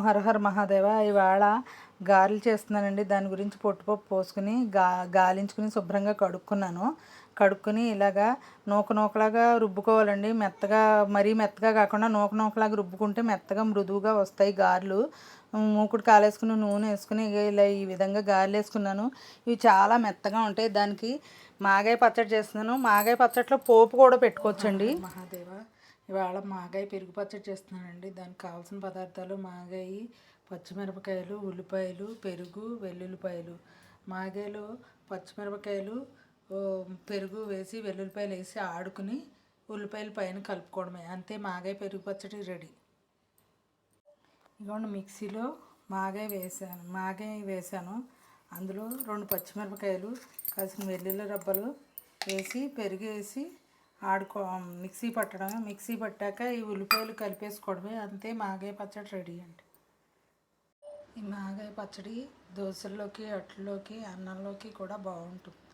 హరహర మహాదేవ ఇవాళ గారెలు చేస్తున్నానండి. దాని గురించి పొట్టుపప్పు పోసుకుని గా గాలించుకుని శుభ్రంగా కడుక్కున్నాను. కడుక్కుని ఇలాగా నూక నూకలాగా రుబ్బుకోవాలండి. మెత్తగా మరీ మెత్తగా కాకుండా నూక నూకలాగా రుబ్బుకుంటే మెత్తగా మృదువుగా వస్తాయి గారెలు. మూకుడు కాలేసుకుని నూనె వేసుకుని ఇలా ఈ విధంగా గారెలు వేసుకున్నాను. ఇవి చాలా మెత్తగా ఉంటాయి. దానికి మాగాయ పచ్చడి చేస్తున్నాను. మాగాయ పచ్చడిలో పోపు కూడా పెట్టుకోవచ్చండి. మహాదేవ. ఇవాళ మాగాయ పెరుగు పచ్చడి చేస్తున్నానండి. దానికి కావాల్సిన పదార్థాలు మాగాయి పచ్చిమిరపకాయలు ఉల్లిపాయలు పెరుగు వెల్లుల్లిపాయలు. మాగాయలు పచ్చిమిరపకాయలు పెరుగు వేసి వెల్లుల్లిపాయలు వేసి ఆడుకుని ఉల్లిపాయలు పైన కలుపుకోవడమే. అంతే మాగాయ పెరుగు పచ్చడి రెడీ. ఇదిగోండి మిక్సీలో మాగాయ వేసాను మాగాయ వేసాను. అందులో రెండు పచ్చిమిరపకాయలు కాసిన వెల్లుల్లి రబ్బలు వేసి పెరుగు వేసి ఆడుకో మిక్సీ పట్టడం మిక్సీ పట్టాక ఈ ఉల్లిపాయలు కలిపేసుకోవడమే. అంతే మాగాయ పచ్చడి రెడీ అండి. ఈ మాగాయ పచ్చడి దోశల్లోకి అట్లలోకి అన్నంలోకి కూడా బాగుంటుంది.